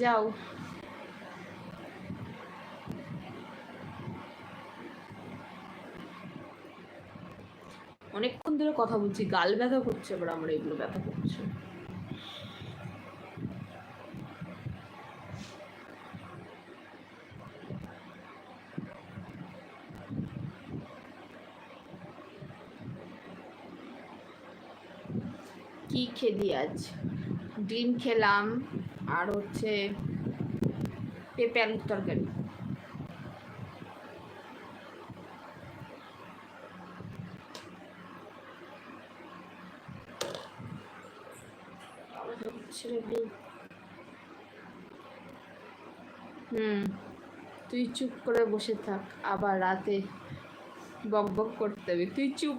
যাও। অনেকক্ষণ ধরে কথা বলছি গাল ব্যথা করছে এবার আমার এগুলো ব্যথা করছে। কি খেলি আজ? ডিম খেলাম, আর হচ্ছে পেঁপে আলুর তরকারি। হুম, তুই চুপ করে বসে থাক, আবার রাতে বক বক করতে হবে। তুই চুপ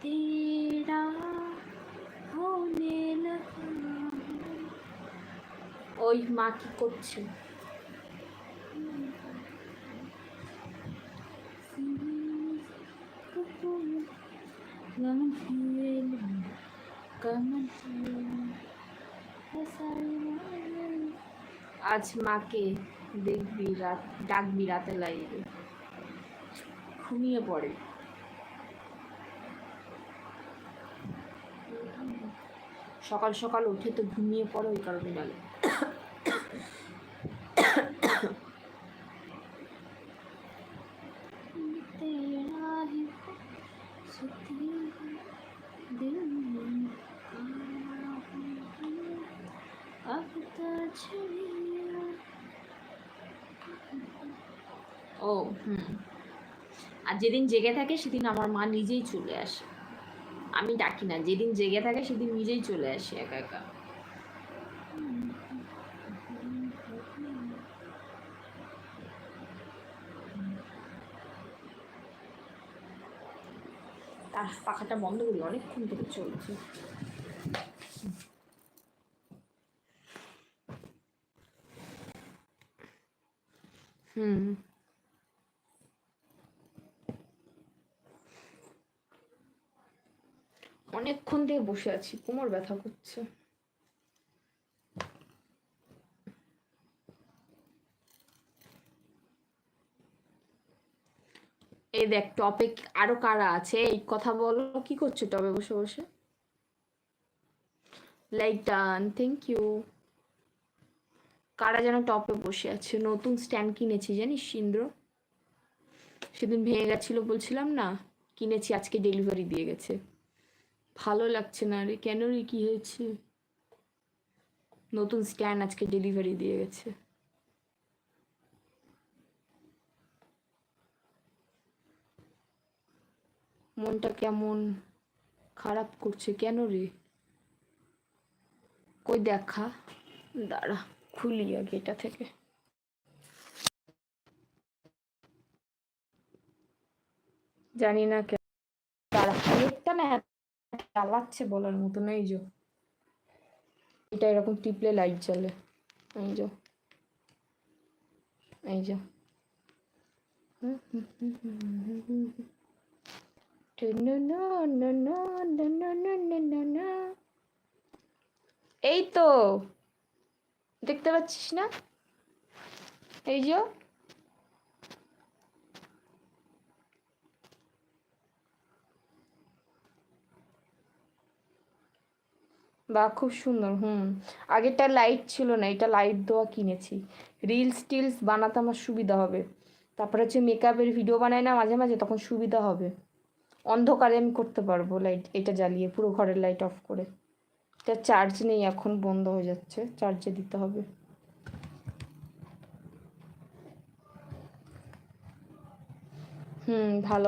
तेरा होने लगा ওই মা কি করছে আজ মাকে দেখবি রাত ডাকবি রাতে লাইবে ঘুমিয়ে পড়ে সকাল সকাল উঠে তো ঘুমিয়ে পড়ো ওই কারণে বলে। ও, হুম। আর যেদিন জেগে থাকে, সেদিন আমার মা নিজেই চলে আসে। আমি ডাকি না, যেদিন জেগে থাকে সেদিন নিজেই চলে আসে একা একা। তার পাখাটা বন্ধ করি, অনেকক্ষণ থেকে চলছে। হুম। অনেকক্ষণ থেকে বসে আছি, কোমর ব্যথা করছে। এই দেখ টপে আরও কারা আছে? এই কথা বলো, কি করছ টবে বসে বসে? লাইক ডান থ্যাংক ইউ কারা যেন টপে বসে আছে? নতুন স্ট্যান্ড কিনেছি, জানিস সিন্দ্র? সেদিন ভেঙে গেছিল বলছিলাম না, কিনেছি, আজকে ডেলিভারি দিয়ে গেছে। ভালো লাগছে না রে। কেন রে কি হয়েছে? নতুন স্ক্যান আজকে ডেলিভারি দিয়ে গেছে। মনটা কেমন খারাপ করছে কেন রে কই দেখা? দাঁড়া, খুলি আগে এটা থেকে। জানি না কেন দাঁড়া না চালাচ্ছে বলার মতো এই যে। এটা এরকম টিপলে লাইট জ্বলে। এই যে। এই যে। এই তো। দেখতে পাচ্ছিস না? এই যে। বা খুব সুন্দর, হুম। আগেরটা লাইট ছিল না, এটা লাইট দেওয়া কিনেছি। রিলস টিলস বানাতে আমার সুবিধা হবে। তারপরে হচ্ছে মেকআপের ভিডিও বানাই না মাঝে মাঝে, তখন সুবিধা হবে। অন্ধকারে আমি করতে পারব লাইট এটা জ্বালিয়ে পুরো ঘরের লাইট অফ করে। এটা চার্জ নেই, এখন বন্ধ হয়ে যাচ্ছে চার্জে দিতে হবে। হুম, ভালো।